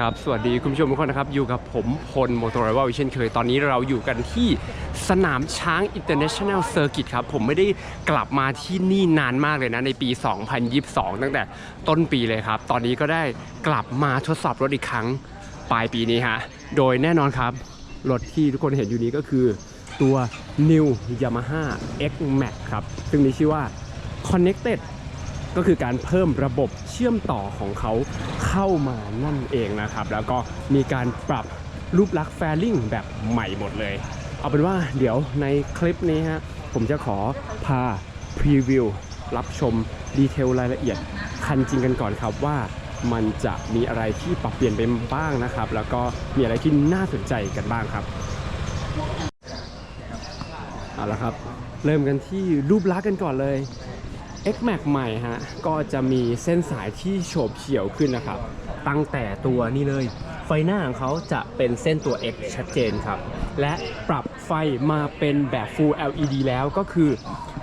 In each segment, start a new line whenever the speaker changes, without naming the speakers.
ครับสวัสดีคุณผู้ชมทุกคนนะครับอยู่กับผมพลโมโตร i ว a l เช่นเคยตอนนี้เราอยู่กันที่สนามช้าง International Circuit ครับผมไม่ได้กลับมาที่นี่นานมากเลยนะในปี 2022 ตั้งแต่ต้นปีเลยครับ ตอนนี้ก็ได้กลับมาทดสอบรถอีกครั้งปลายปีนี้ฮะโดยแน่นอนครับรถที่ทุกคนเห็นอยู่นี้ก็คือตัว New Yamaha X Max ครับซึ่งมีชื่อว่า Connected ก็คือการเพิ่มระบบเชื่อมต่อของเขาเข้ามานั่นเองนะครับ แล้วก็มีการปรับรูปลักษณ์แฟลิงแบบใหม่หมดเลย เอาเป็นว่าเดี๋ยวในคลิปนี้ฮะผมจะขอพาพรีวิวรับชมดีเทลรายละเอียด คันจริงกันก่อนครับว่ามันจะมีอะไรที่ปรับเปลี่ยนไปบ้างนะครับ แล้วก็มีอะไรที่น่าสนใจกันบ้างครับเอาละครับ เริ่มกันที่รูปลักษณ์กันก่อนเลย X Max ใหม่ฮะ ก็จะมีเส้นสายที่โฉบเฉี่ยวขึ้นนะครับ ตั้งแต่ตัวนี้เลย ไฟหน้าของเขาจะเป็นเส้นตัว X ชัดเจนครับ และปรับไฟมาเป็นแบบ Full LED แล้วก็คือ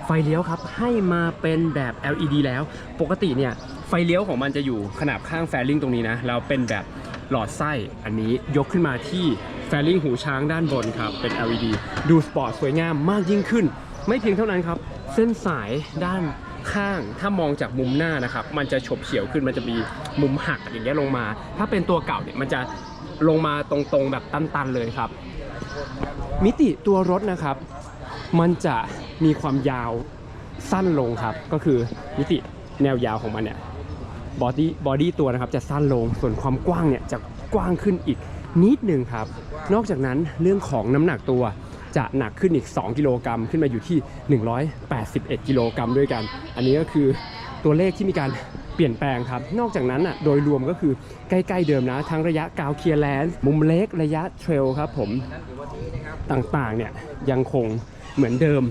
ไฟเลี้ยวครับ ให้มาเป็นแบบ LED แล้ว ปกติเนี่ย ไฟเลี้ยวของมันจะอยู่ขนาบข้างแฟลิงตรงนี้นะ แล้วเป็นแบบหลอดไส้ อันนี้ยกขึ้นมาที่แฟลิงหูช้างด้านบนครับ เป็น LED ดูสปอร์ตสวยงามมากยิ่งขึ้น ไม่เพียงเท่านั้นครับ เส้นสายด้าน ข้างถ้ามองจากมุมหน้านะครับ มันจะฉบเฉียวขึ้นมันจะมีมุมหักอย่างเงี้ยลงมา ถ้าเป็นตัวเก่าเนี่ยมันจะลงมาตรงๆแบบตันๆเลยครับ มิติตัวรถนะครับ มันจะมีความยาวสั้นลงครับ ก็คือมิติแนวยาวของมันเนี่ยบอดี้บอดี้ตัวนะครับจะสั้นลงส่วนความกว้างเนี่ยจะกว้างขึ้นอีกนิดหนึ่งครับ นอกจากนั้นเรื่องของน้ำหนักตัว จะหนักขึ้นอีก 2 กิโลกรัมขึ้นมาอยู่ที่ 181 กิโลกรัมด้วยกัน อันนี้ก็คือตัวเลขที่มีการเปลี่ยนแปลงครับ นอกจากนั้นอะโดยรวมก็คือใกล้ๆเดิมนะ ทั้งระยะกาวเคลียร์แลนด์มุมเล็กระยะเทรลครับผมต่างๆเนี่ยยังคงเหมือนเดิม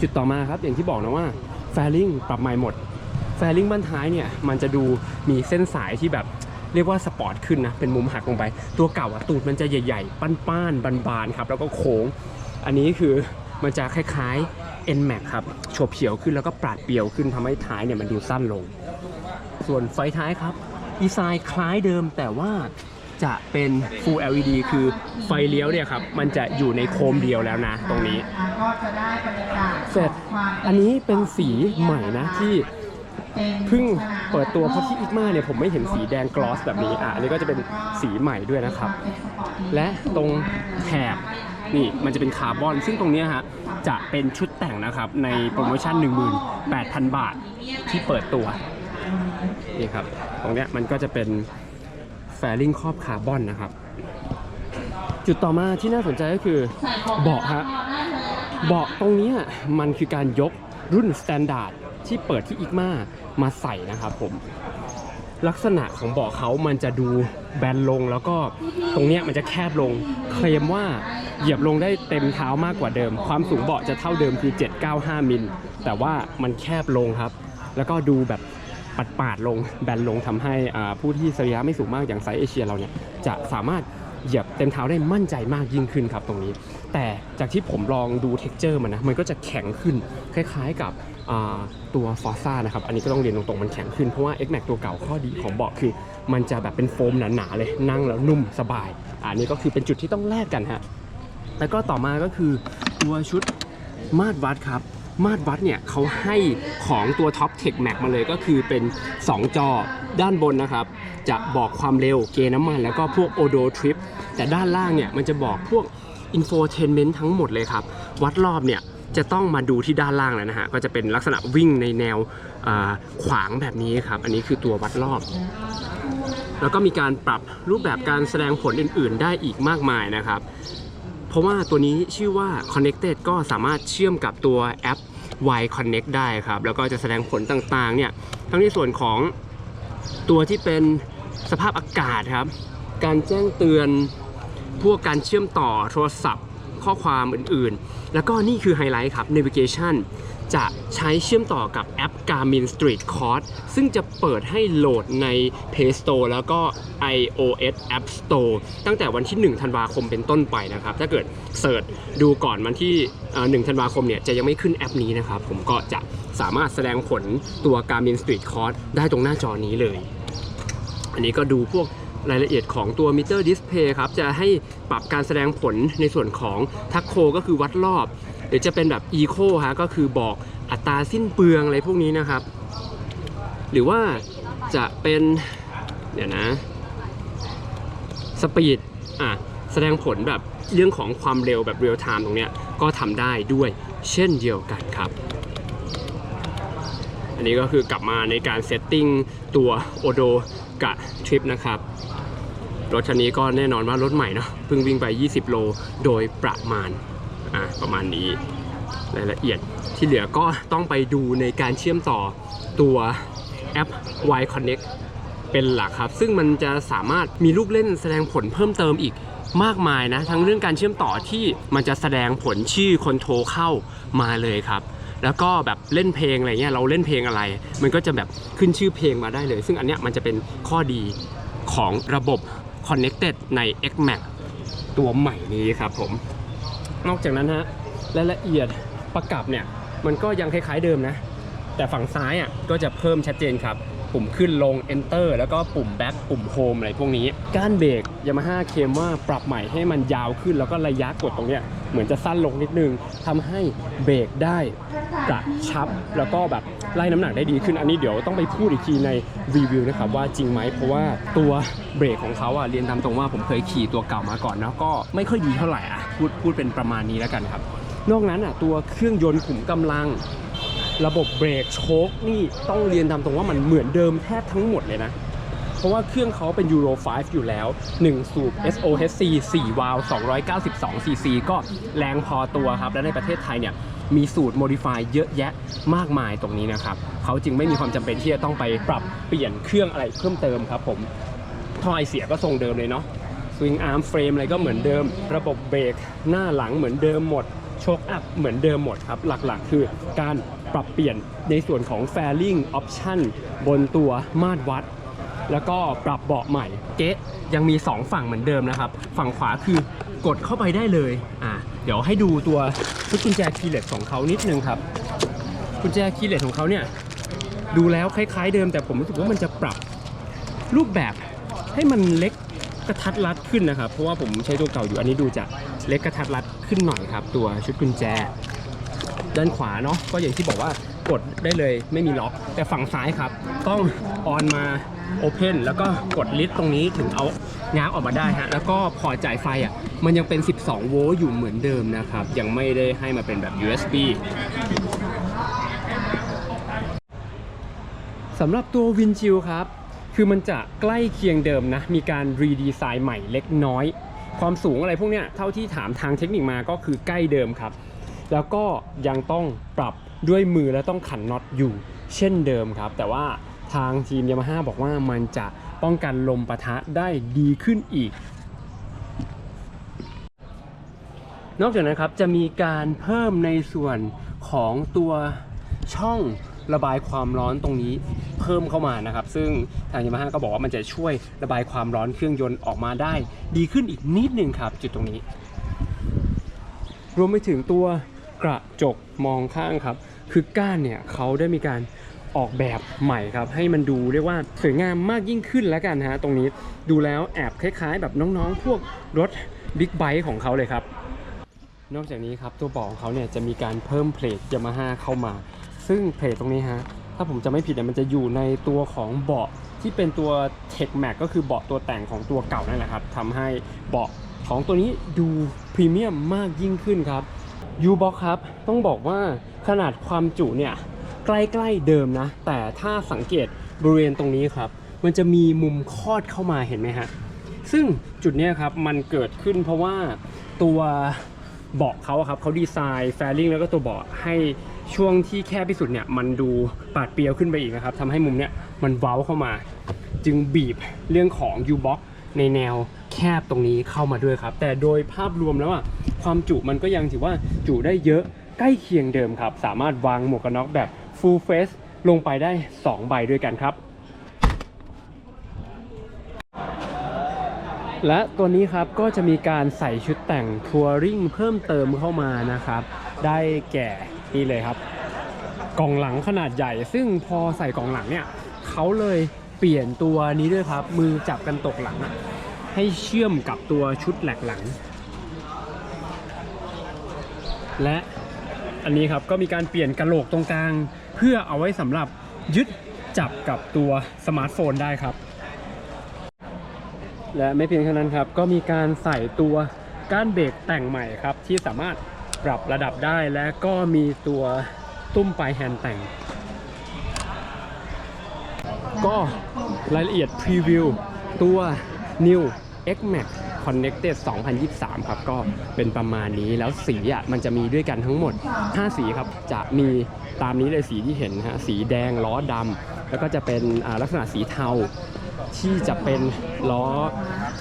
จุดต่อมาครับ อย่างที่บอกนะว่าแฟลิงปรับใหม่หมดแฟลิงบ้านท้ายเนี่ยมันจะดูมีเส้นสายที่แบบ เรียกว่าสปอร์ตขึ้นนะ เป็นมุมหักลงไป ตัวเก่าอะตูดมันจะใหญ่ๆ ป้านๆ บานๆ ครับ แล้วก็โค้ง อันนี้คือมันจะคล้ายๆ N Max ครับโฉบเฉี่ยวขึ้นแล้วก็ปราดเปรียวขึ้นทำให้ท้ายเนี่ยมันดูสั้นลง ส่วนไฟท้ายครับดีไซน์คล้ายเดิมแต่ว่าจะเป็น Full LED คือไฟเลี้ยวเนี่ยครับ มันจะอยู่ในโคมเดียวแล้วนะ ตรงนี้
ก็จะได้บรรยากาศ
เสร็จอันนี้เป็นสีใหม่นะที่เพิ่ง เปิดตัวเพราะที่อีกมาเนี่ยผมไม่เห็นสีแดงกลอสแบบนี้อะอันนี้ก็จะเป็นสีใหม่ด้วยนะครับ และตรงแถบนี่มันจะเป็นคาร์บอน ซึ่งตรงนี้ฮะจะเป็นชุดแต่งนะครับในโปรโมชั่น 18,000 บาทที่เปิดตัวนี่ครับตรงเนี้ยมันก็จะเป็นแฟลิงครอบคาร์บอนนะครับ จุดต่อมาที่น่าสนใจก็คือเบาะฮะเบาะตรงนี้มันคือการยกรุ่นสแตนดาร์ด ที่เปิดที่อิกมามาใส่นะครับผมลักษณะของเบาะเขามันจะดูแบนลงแล้วก็ตรงเนี้ยมันจะแคบลง เคลมว่าเหยียบลงได้เต็มเท้ามากกว่าเดิม ความสูงเบาะจะเท่าเดิมคือ 795 มิล แต่ว่ามันแคบลงครับ แล้วก็ดูแบบปัดปาดๆลงแบนลงทำให้ผู้ที่สรีระไม่สูงมากอย่างไซส์เอเชียเราเนี่ยจะสามารถเหยียบเต็มเท้าได้มั่นใจมากยิ่งขึ้นครับตรงนี้ แต่จากที่ผมลองดูเท็กเจอร์มันนะมันก็จะแข็งขึ้นคล้ายๆกับ ตัวฟอร์ซ่านะครับ อันนี้ก็ต้องเรียนตรงๆ มันแข็งขึ้น เพราะว่า X Max ตัวเก่าข้อดีของเบาะคือ มันจะแบบเป็นโฟมหนาๆเลย นั่งแล้วนุ่มสบาย อันนี้ก็คือเป็นจุดที่ต้องแลกกันฮะ แล้วก็ต่อมาก็คือตัวชุดมาตรวัดครับ มาตรวัดเนี่ยเขาให้ของตัว Top Tech Max มาเลยก็คือเป็น 2 จอด้านบนนะครับ จะบอกความเร็วเกณฑ์น้ำมัน แล้วก็พวก Odo Trip แต่ด้านล่างเนี่ยมันจะบอกพวก Infotainment ทั้งหมดเลยครับ วัดรอบเนี่ย จะต้องมาดูที่ด้านล่างแล้วนะฮะก็จะเป็นลักษณะวิ่งในแนวขวางแบบนี้ครับ อันนี้คือตัววัดรอบ แล้วก็มีการปรับรูปแบบการแสดงผลอื่น ๆ ได้อีกมากมายนะครับ เพราะว่าตัวนี้ชื่อว่า Connected ก็สามารถเชื่อมกับตัวแอป Y Connect ได้ครับ แล้วก็จะแสดงผลต่างๆเนี่ยทั้งในส่วนของตัวที่เป็นสภาพอากาศครับ การแจ้งเตือนพวกการเชื่อมต่อโทรศัพท์ ข้อความอื่นๆ แล้วก็นี่คือไฮไลท์ครับ Navigation จะใช้เชื่อมต่อกับแอป Garmin Street Course ซึ่งจะเปิดให้โหลดใน Play Store แล้วก็ iOS App Store ตั้งแต่วันที่ 1 ธันวาคมเป็นต้นไปนะครับ ถ้าเกิดเสิร์ชดูก่อนวันที่เอ่อ1ธันวาคมเนี่ยจะยังไม่ขึ้นแอปนี้นะครับ ผมก็จะสามารถแสดงผลตัว Garmin Street Course ได้ตรงหน้าจอนี้เลย อันนี้ก็ดูพวก รายละเอียดของตัวมิเตอร์ดิสเพย์ครับ จะให้ปรับการแสดงผลในส่วนของทักโคก็คือวัดรอบ หรือจะเป็นแบบอีโคฮะก็คือบอกอัตราสิ้นเปลืองอะไรพวกนี้นะครับ หรือว่าจะเป็นเดี๋ยวนะสปีดอะแสดงผลแบบเรื่องของความเร็วแบบเรียลไทม์ตรงเนี้ยก็ทำได้ด้วยเช่นเดียวกันครับ อันนี้ก็คือกลับมาในการเซตติ้งตัวโอโด กะทริปนะครับ รถคันนี้ก็แน่นอนว่ารถใหม่เนาะเพิ่งวิ่งไป 20 โลโดยประมาณอะประมาณนี้รายละเอียดที่เหลือก็ต้องไปดูในการเชื่อมต่อตัวแอป Y Connect เป็นหลักครับ ซึ่งมันจะสามารถมีลูกเล่นแสดงผลเพิ่มเติมอีกมากมายนะ ทั้งเรื่องการเชื่อมต่อที่มันจะแสดงผลชื่อคนโทรเข้ามาเลยครับ แล้วก็แบบเล่นเพลงอะไรเงี้ยเราเล่นเพลงอะไร มันก็จะแบบขึ้นชื่อเพลงมาได้เลย ซึ่งอันเนี้ยมันจะเป็นข้อดีของระบบ Connected ใน XMAX ตัวใหม่นี้ครับผม นอกจากนั้นฮะรายละเอียดประกับเนี่ย มันก็ยังคล้ายๆเดิมนะ แต่ฝั่งซ้ายอะก็จะเพิ่มชัดเจนครับ ปุ่มขึ้นลง enter แล้วก็ปุ่ม back ปุ่ม home อะไรพวกนี้ ก้านเบรกยามาฮ่าเคมว่าปรับใหม่ให้มันยาวขึ้น แล้วก็ระยะกดตรงเนี้ยเหมือนจะสั้นลงนิดนึงทำให้เบรกได้กระชับ แล้วก็แบบไล่น้ำหนักได้ดีขึ้นอันนี้เดี๋ยวต้องไปพูดอีกทีในรีวิวนะครับว่าจริงไหมเพราะว่าตัวเบรกของเขาอะเรียนตามตรงว่าผมเคยขี่ตัวเก่ามาก่อนนะก็ไม่ค่อยดีเท่าไหร่อะพูดพูดเป็นประมาณนี้แล้วกันครับ นอกนั้นอะตัวเครื่องยนต์ขุมกำลัง ระบบเบรกโชคนี่ต้องเรียนตามตรงว่ามันเหมือนเดิมแทบทั้งหมดเลยนะ เพราะว่าเครื่องเขาเป็น Euro 5อยู่แล้ว 1 สูบ SOHC 4 วาล์ว292 cc ก็แรงพอตัวครับ และในประเทศไทยเนี่ยมีสูตร modify เยอะแยะมากมายตรงนี้นะครับ เขาจึงไม่มีความจำเป็นที่จะต้องไปปรับเปลี่ยนเครื่องอะไรเพิ่มเติมครับผมท่อไอเสียก็ทรงเดิมเลยเนาะสวิงอาร์มเฟรมอะไรก็เหมือนเดิม ระบบเบรกหน้าหลังเหมือนเดิมหมดโชคอัพเหมือนเดิมหมดครับ หลักๆ คือการ ปรับเปลี่ยนในส่วนของ fairing option บนตัวมาตรวัด แล้วก็ปรับเบาะใหม่ เก๊ะยังมี 2 ฝั่งเหมือนเดิมนะครับ ฝั่งขวาคือกดเข้าไปได้เลยอะเดี๋ยวให้ดูตัวชุดกุญแจคีย์เลสของเขานิดนึงครับกุญแจคีย์เลสของเขาเนี่ยดูแล้วคล้ายๆเดิมแต่ผมรู้สึกว่ามันจะปรับรูปแบบให้มันเล็กกระทัดรัดขึ้นนะครับ เพราะว่าผมใช้ตัวเก่าอยู่อันนี้ดูจะเล็กกระทัดรัดขึ้นหน่อยครับ ตัวชุดกุญแจ ด้านขวาเนาะก็อย่างที่บอกว่ากดได้เลยไม่มีล็อก แต่ฝั่งซ้ายครับ ต้องออนมาโอเพนแล้วก็กดลิสตรงนี้ถึงเอาง้างออกมาได้ฮะแล้วก็พอจ่ายไฟอะมันยังเป็น 12 โวลต์อยู่เหมือนเดิมนะครับ ยังไม่ได้ให้มาเป็นแบบ USB สำหรับตัววินชิลครับ คือมันจะใกล้เคียงเดิมนะ มีการรีดีไซน์ใหม่เล็กน้อย ความสูงอะไรพวกเนี้ยเท่าที่ถามทางเทคนิคมาก็คือใกล้เดิมครับ แล้วก็ยังต้องปรับด้วยมือและต้องขันน็อตอยู่ เช่นเดิมครับ แต่ว่าทางทีมยามาฮ่าบอกว่ามันจะป้องกันลมปะทะได้ดีขึ้นอีก นอกจากนั้นครับจะมีการเพิ่มในส่วนของตัวช่องระบายความร้อนตรงนี้เพิ่มเข้ามานะครับ ซึ่งทางยามาฮ่าก็บอกว่ามันจะช่วยระบายความร้อนเครื่องยนต์ออกมาได้ ดีขึ้นอีกนิดนึงครับ จุดตรงนี้ รวมไปถึงตัว กระจกมองข้างครับ คือก้านเนี่ยเขาได้มีการออกแบบใหม่ครับ ให้มันดูเรียกว่าสวยงามมากยิ่งขึ้นแล้วกันฮะตรงนี้ดูแล้วแอบคล้ายๆ แบบน้องๆ พวกรถบิ๊กไบค์ของเขาเลยครับ นอกจากนี้ครับตัวเบาะของเขาเนี่ยจะมีการเพิ่มเพลทยามาฮ่าเข้ามา ซึ่งเพลทตรงนี้ฮะถ้าผมจะไม่ผิดเนี่ยมันจะอยู่ในตัวของเบาะที่เป็นตัว Tech Max ก็คือเบาะตัวแต่งของตัวเก่านั่นแหละครับทำให้เบาะของตัวนี้ดูพรีเมียมมากยิ่งขึ้นครับ u b o x ครับ ต้องบอกว่าขนาดความจุเนี่ย ใกล้ๆเดิมนะ แต่ถ้าสังเกตบริเวณตรงนี้ครับ มันจะมีมุมคอดเข้ามาเห็นไหมฮะ ซึ่งจุดนี้ครับ มันเกิดขึ้นเพราะว่าตัวเบาะเขาครับเขาดีไซน์แฟลิงแล้วก็ตัวเบาะให้ช่วงที่แคบที่สุดเนี่ย มันดูปาดเปรียวขึ้นไปอีกนะครับทำให้มุมเนี้ยมันเว้าเข้ามา จึงบีบเรื่องของ U-Box ในแนวแคบตรงนี้เข้ามาด้วยครับ แต่โดยภาพรวมแล้วอะ ความจุมันก็ยังถือว่าจุได้เยอะใกล้เคียงเดิมครับ สามารถวางหมวกกันน็อกแบบ full face ลงไปได้ 2 ใบด้วยกันครับ และตัวนี้ครับก็จะมีการใส่ชุดแต่งทัวริงเพิ่มเติมเข้ามานะครับ ได้แก่นี่เลยครับ กล่องหลังขนาดใหญ่ ซึ่งพอใส่กล่องหลังเนี่ยเขาเลยเปลี่ยนตัวนี้ด้วยครับ มือจับกันตกหลังให้เชื่อมกับตัวชุดแหลกหลัง และอันนี้ครับก็มีการเปลี่ยนกระโหลกตรงกลาง เพื่อเอาไว้สำหรับยึดจับกับตัวสมาร์ทโฟนได้ครับ และไม่เพียงเท่านั้นครับ ก็มีการใส่ตัวก้านเบรกแต่งใหม่ครับ ที่สามารถปรับระดับได้และก็มีตัวตุ้มปลายแฮนด์แต่ง ก็รายละเอียดพรีวิวตัว New X Max Connected 2023 ครับ ก็เป็นประมาณนี้แล้วสีอะมันจะมีด้วยกันทั้งหมด 5 สีครับ จะมีตามนี้เลยสีที่เห็นนะฮะสีแดงล้อดำแล้วก็จะเป็นลักษณะสีเทาที่จะเป็นล้อ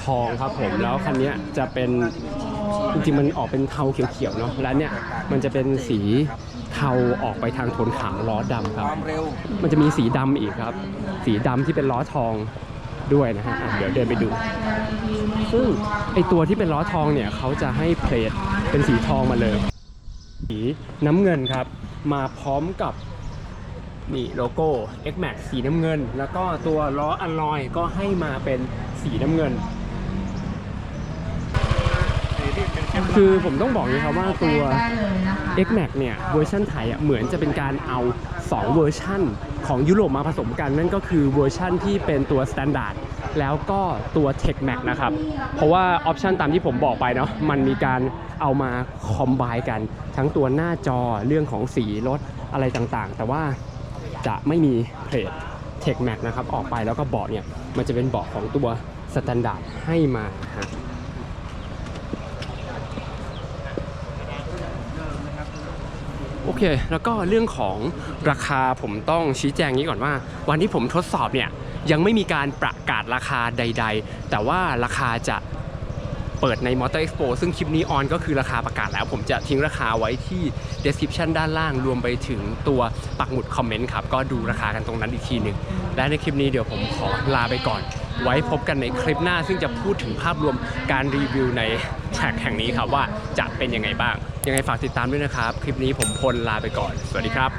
ทองครับผม แล้วคันเนี้ยจะเป็นจริงๆมันออกเป็นเทาเขียวๆเนาะแล้วเนี่ยมันจะเป็นสีเทาออกไปทางโทนขาวล้อดำครับ มันจะมีสีดำอีกครับ สีดำที่เป็นล้อทอง ด้วยนะฮะอะเดี๋ยวเดินไปดู ซึ่งไอตัวที่เป็นล้อทองเนี่ยเขาจะให้เพลทเป็นสีทองมาเลย สีน้ำเงินครับ มาพร้อมกับนี่โลโก้ X Max สีน้ำเงิน แล้วก็ตัวล้ออัลลอยก็ให้มาเป็นสีน้ำเงิน คือผมต้องบอกเลยครับว่าตัว X Max เนี่ยเวอร์ชันไทยอะเหมือนจะเป็นการเอา 2 เวอร์ชันของยุโรปมาผสมกันนั่นก็คือเวอร์ชันที่เป็นตัว Standard แล้วก็ตัว Tech Max นะครับ เพราะว่าออปชันตามที่ผมบอกไปเนาะมันมีการเอามาคอมไบกันทั้งตัวหน้าจอเรื่องของสีรถอะไรต่างๆ แต่ว่าจะไม่มีเพลท Tech Max นะครับ ออกไปแล้วก็เบาะเนี่ย มันจะเป็นเบาะของตัว Standard ให้มาฮะ โอ เค แล้วก็เรื่องของราคาผมต้องชี้แจงนี้ก่อนว่า วันที่ผมทดสอบเนี่ยยังไม่มีการประกาศราคาใด ๆ แต่ว่าราคาจะ เปิดใน Motor Expo ซึ่งคลิปนี้ออนก็คือราคาประกาศแล้ว ผมจะทิ้งราคาไว้ที่ description ด้านล่างรวมไปถึงตัวปักหมุดคอมเมนต์ครับ ก็ดูราคากันตรงนั้นอีกทีหนึ่งและในคลิปนี้เดี๋ยวผมขอลาไปก่อน ไว้พบกันในคลิปหน้า ซึ่งจะพูดถึงภาพรวมการรีวิวในแท็กแห่งนี้ครับว่าจะเป็นยังไงบ้าง ยังไงฝากติดตามด้วยนะครับ คลิปนี้ผมพลลาไปก่อน สวัสดีครับ